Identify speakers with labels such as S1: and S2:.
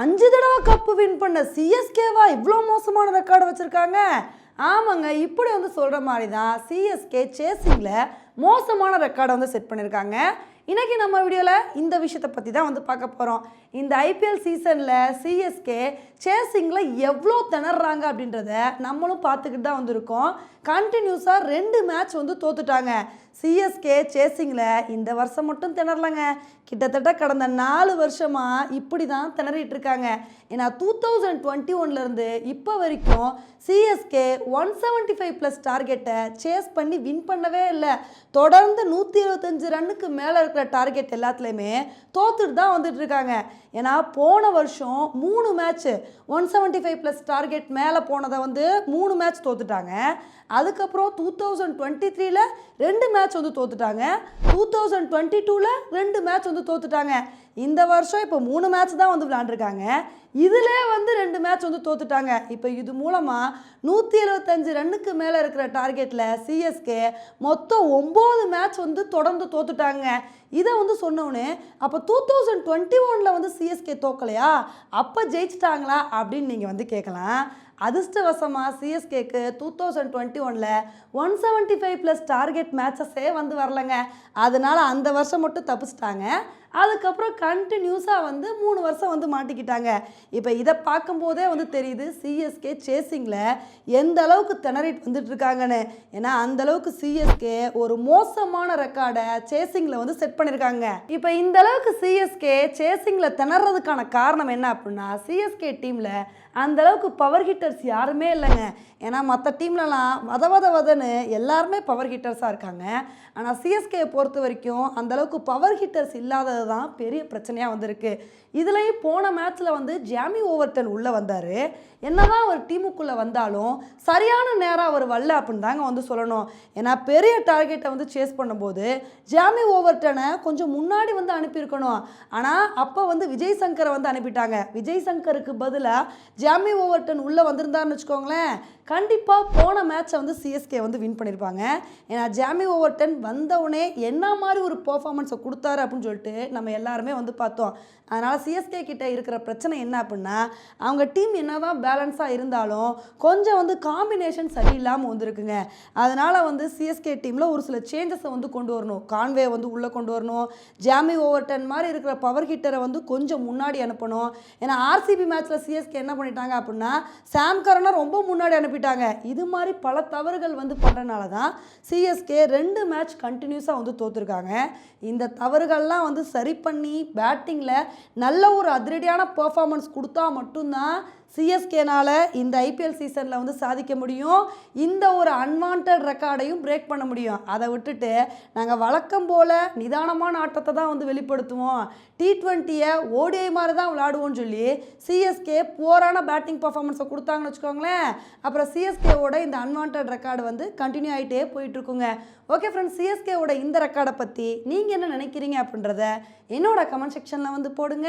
S1: அஞ்சு தடவை cup win பண்ண சிஎஸ்கேவா இவ்வளோ மோசமான ரெக்கார்டு வச்சுருக்காங்க. ஆமாங்க இப்படி வந்து சொல்கிற மாதிரி தான் சிஎஸ்கே சேசிங்கில் மோசமான ரெக்கார்டை வந்து செட் பண்ணியிருக்காங்க இன்றைக்கி நம்ம வீடியோவில் இந்த விஷயத்தை பற்றி தான் வந்து பார்க்க போகிறோம் இந்த ஐபிஎல் சீசனில் சிஎஸ்கே சேசிங்கில் எவ்வளோ திணறாங்க அப்படின்றத நம்மளும் பார்த்துக்கிட்டு தான் வந்திருக்கோம் கண்டினியூஸாக ரெண்டு மேட்ச் வந்து தோத்துட்டாங்க. சிஎஸ்கே சேசிங்கில் இந்த வருஷம் மட்டும் திணறலங்க. கிட்டத்தட்ட கடந்த நாலு வருஷமாக இப்படி தான் திணறிட்டு இருக்காங்க ஏன்னா டூ தௌசண்ட் டுவெண்ட்டி ஒன்லேருந்து இப்போ வரைக்கும் CSK one seventy five plus டார்கெட்டை சேஸ் பண்ணி வின் பண்ணவே இல்லை. தொடர்ந்து நூற்றி இருபத்தஞ்சு ரன்னுக்கு மேலே இருக்கிற டார்கெட் எல்லாத்துலேயுமே தோத்துட்டு தான் வந்துட்டு இருக்காங்க ஏன்னா போன வருஷம் மூணு match one seventy five plus target மேலே போனதை வந்து மூணு மேட்ச் தோத்துட்டாங்க. அதுக்கப்புறம் டூ தௌசண்ட் டுவெண்ட்டி த்ரீல ரெண்டு மேட்ச் வந்து தோத்துட்டாங்க. டூ தௌசண்ட் டுவெண்ட்டி டூவில் ரெண்டு மேட்ச் வந்து தோத்துட்டாங்க. இந்த வருஷம் இப்போ மூணு மேட்ச் தான் வந்து விளாண்டுருக்காங்க இதிலே வந்து ரெண்டு மேட்ச் வந்து தோத்துட்டாங்க. இப்போ இது மூலமாக நூற்றி எழுபத்தஞ்சு ரன்னுக்கு மேலே இருக்கிற டார்கெட்டில் சிஎஸ்கே மொத்தம் ஒம்பது மேட்ச் வந்து தொடர்ந்து தோத்துட்டாங்க. இதை வந்து சொன்னோன்னே அப்போ டூ தௌசண்ட் டுவெண்ட்டி ஒனில் வந்து சிஎஸ்கே தோக்கலையா? அப்போ ஜெயிச்சிட்டாங்களா? அப்படின்னு நீங்கள் வந்து கேட்கலாம் அதிர்ஷ்டவசமாக சிஎஸ்கேக்கு டூ தௌசண்ட் டுவெண்ட்டி ஒனில் one seventy five plus target மேட்சஸே வந்து வரலங்க. அதனால் அந்த வருஷம் மட்டும் தப்பிச்சிட்டாங்க. அதுக்கப்புறம் கண்டினியூஸாக வந்து மூணு வருஷம் வந்து மாட்டிக்கிட்டாங்க. இப்போ இதை பார்க்கும்போதே வந்து தெரியுது சிஎஸ்கே சேசிங்கில் எந்த அளவுக்கு திணறிட்டு வந்துட்டு இருக்காங்கன்னு ஏன்னா அந்த அளவுக்கு சிஎஸ்கே ஒரு மோசமான ரெக்கார்டை சேசிங்கில் வந்து செட் பண்ணியிருக்காங்க இப்போ இந்த அளவுக்கு சிஎஸ்கே சேசிங்கில் திணறதுக்கான காரணம் என்ன அப்படின்னா சிஎஸ்கே டீமில் அந்த அளவுக்கு பவர் ஹிட்டர்ஸ் யாருமே இல்லைங்க. ஏன்னா மற்ற டீம்லலாம் வத வத வதன்னு எல்லாருமே பவர் ஹிட்டர்ஸாக இருக்காங்க. ஆனால் சிஎஸ்கே பொறுத்த வரைக்கும் அந்த அளவுக்கு பவர் ஹிட்டர்ஸ் இல்லாதது தான் பெரிய பிரச்சனையாக வந்திருக்கு. இதுலேயும் போன மேட்ச்சில் வந்து ஜாமி ஓவர்டன் உள்ளே வந்தார். என்னதான் அவர் டீமுக்குள்ளே வந்தாலும் சரியான நேரம் அவர் வரல அப்படின்னு தாங்க வந்து சொல்லணும். ஏன்னா பெரிய டார்கெட்டை வந்து சேஸ் பண்ணும்போது ஜாமி ஓவர்டனை கொஞ்சம் முன்னாடி வந்து அனுப்பியிருக்கணும். ஆனால் அப்போ வந்து விஜய் சங்கரை வந்து அனுப்பிட்டாங்க. விஜய் சங்கருக்கு பதிலாக ஜாமி ஓவர்டன் உள்ளே வந்திருந்தாருன்னு வச்சுக்கோங்களேன் கண்டிப்பாக போன மேட்சை வந்து சிஎஸ்கே வந்து வின் பண்ணியிருப்பாங்க ஏன்னா ஜாமி ஓவர்டன் வந்தவுடனே என்ன மாதிரி ஒரு பர்ஃபார்மன்ஸை கொடுத்தாரு அப்படின்னு சொல்லிட்டு நம்ம எல்லாருமே வந்து பார்த்தோம். அதனால் சிஎஸ்கே கிட்ட இருக்கிற பிரச்சனை என்ன அப்படின்னா அவங்க டீம் என்ன தான் பேலன்ஸாக இருந்தாலும் கொஞ்சம் வந்து காம்பினேஷன் சரியில்லாமல் வந்திருக்குங்க. அதனால் வந்து சிஎஸ்கே டீமில் ஒரு சில சேஞ்சஸை வந்து கொண்டு வரணும். கான்வே வந்து உள்ளே கொண்டு வரணும். ஜாமி ஓவர்டன் மாதிரி இருக்கிற பவர் ஹிட்டரை வந்து கொஞ்சம் முன்னாடி அனுப்பணும். ஏன்னா ஆர்சிபி மேட்ச்சில் சிஎஸ்கே என்ன பண்ணிட்டாங்க அப்படின்னா சாம் கரனை ரொம்ப முன்னாடி அனுப்பிட்டாங்க. இது மாதிரி பல தவறுகள் வந்து பண்ணுறனால தான் சிஎஸ்கே ரெண்டு மேட்ச் கண்டினியூஸாக வந்து தோற்றுருக்காங்க இந்த தவறுகள்லாம் வந்து சரி பண்ணி பேட்டிங்கில் நல்ல ஒரு அதிரடியான பர்ஃபார்மன்ஸ் கொடுத்தா மட்டும்தான் சிஎஸ்கேனால் இந்த ஐபிஎல் சீசனில் வந்து சாதிக்க முடியும். இந்த ஒரு அன்வான்ட் ரெக்கார்டையும் பிரேக் பண்ண முடியும். அதை விட்டுட்டு நாங்கள் வழக்கம் போல் நிதானமான ஆட்டத்தை தான் வந்து வெளிப்படுத்துவோம். டி ட்வெண்ட்டியை ஓடிஐ மாதிரி தான் விளாடுவோம்னு சொல்லி சிஎஸ்கே போரான பேட்டிங் பர்ஃபார்மன்ஸை கொடுத்தாங்கன்னு வச்சுக்கோங்களேன். அப்புறம் சிஎஸ்கேவோட இந்த அன்வான்ட் ரெக்கார்டு வந்து கண்டினியூ ஆகிட்டே போயிட்டுருக்குங்க. ஓகே ஃப்ரெண்ட்ஸ் சிஎஸ்கேவோட இந்த ரெக்கார்டை பற்றி நீங்கள் என்ன நினைக்கிறீங்க அப்படின்றத என்னோட கமெண்ட் செக்ஷனில் வந்து போடுங்க.